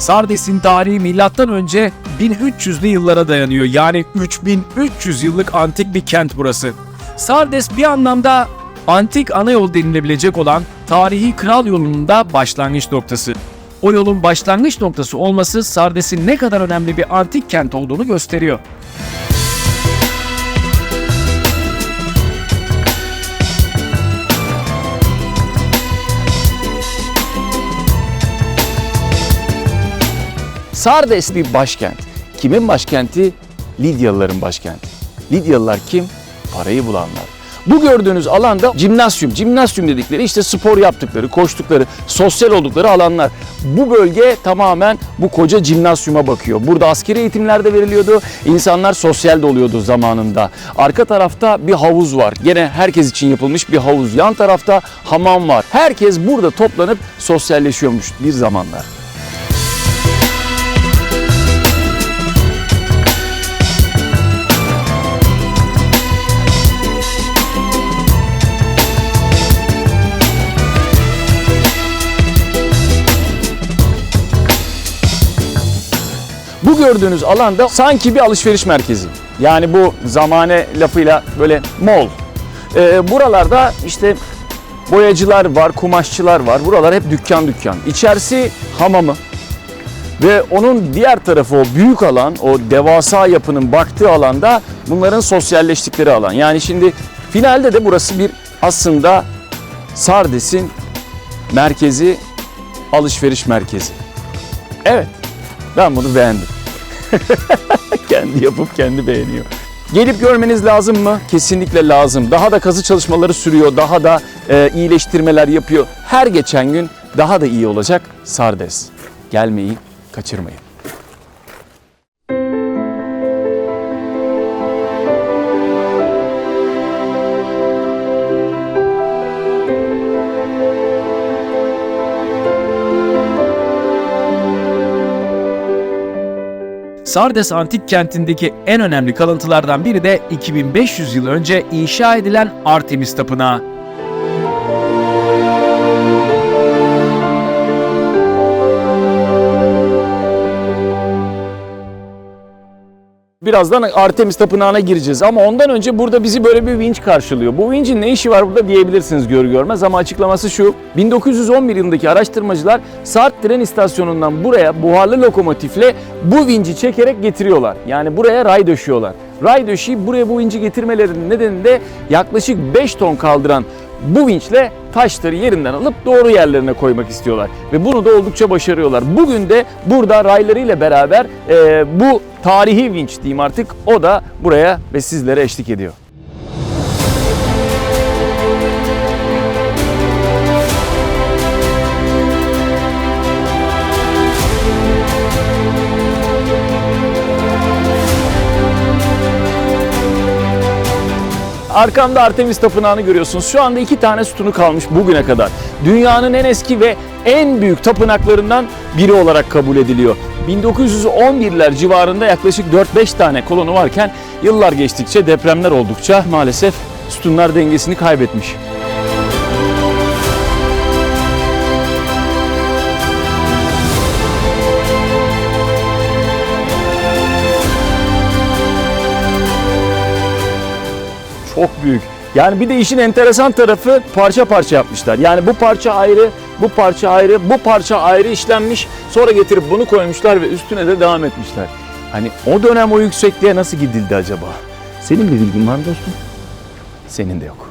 Sardes'in tarihi milattan önce 1300'lü yıllara dayanıyor. Yani 3300 yıllık antik bir kent burası. Sardes bir anlamda antik ana yol denilebilecek olan tarihi kral yolunun da başlangıç noktası. O yolun başlangıç noktası olması Sardes'in ne kadar önemli bir antik kent olduğunu gösteriyor. Sardes bir başkent. Kimin başkenti? Lidyalıların başkenti. Lidyalılar kim? Parayı bulanlar. Bu gördüğünüz alanda cimnasyum. Cimnasyum dedikleri işte spor yaptıkları, koştukları, sosyal oldukları alanlar. Bu bölge tamamen bu koca cimnasyuma bakıyor. Burada askeri eğitimler de veriliyordu. İnsanlar sosyal de oluyordu zamanında. Arka tarafta bir havuz var. Gene herkes için yapılmış bir havuz. Yan tarafta hamam var. Herkes burada toplanıp sosyalleşiyormuş bir zamanlar. Bu gördüğünüz alanda sanki bir alışveriş merkezi. Yani bu zamane lafıyla böyle mall. Ee, buralarda işte boyacılar var, kumaşçılar var. Buralar hep dükkan dükkan. İçerisi hamamı. Ve onun diğer tarafı o büyük alan, o devasa yapının baktığı alanda bunların sosyalleştikleri alan. Yani şimdi finalde de burası bir aslında Sardes'in merkezi, alışveriş merkezi. Evet, ben bunu beğendim. kendi yapıp kendi beğeniyor. Gelip görmeniz lazım mı? Kesinlikle lazım. Daha da kazı çalışmaları sürüyor, daha da e, iyileştirmeler yapıyor. Her geçen gün daha da iyi olacak Sardes. Gelmeyi kaçırmayın. Sardes antik kentindeki en önemli kalıntılardan biri de 2500 yıl önce inşa edilen Artemis Tapınağı. Birazdan Artemis Tapınağı'na gireceğiz ama ondan önce burada bizi böyle bir vinç karşılıyor. Bu vincin ne işi var burada diyebilirsiniz gör görmez ama açıklaması şu. 1911 yılındaki araştırmacılar Sart tren istasyonundan buraya buharlı lokomotifle bu vinci çekerek getiriyorlar. Yani buraya ray döşüyorlar. Ray döşeyip buraya bu vinci getirmelerinin nedeni de yaklaşık 5 ton kaldıran bu vinçle taşları yerinden alıp doğru yerlerine koymak istiyorlar. Ve bunu da oldukça başarıyorlar. Bugün de burada raylarıyla beraber e, bu tarihi vinç diyeyim artık o da buraya ve sizlere eşlik ediyor. Arkamda Artemis Tapınağı'nı görüyorsunuz. Şu anda iki tane sütunu kalmış bugüne kadar. Dünyanın en eski ve en büyük tapınaklarından biri olarak kabul ediliyor. 1911'ler civarında yaklaşık 4-5 tane kolonu varken yıllar geçtikçe depremler oldukça maalesef sütunlar dengesini kaybetmiş. Çok büyük. Yani bir de işin enteresan tarafı parça parça yapmışlar. Yani bu parça ayrı, bu parça ayrı, bu parça ayrı işlenmiş. Sonra getirip bunu koymuşlar ve üstüne de devam etmişler. Hani o dönem o yüksekliğe nasıl gidildi acaba? Senin bir bilgin var mı dostum? Senin de yok.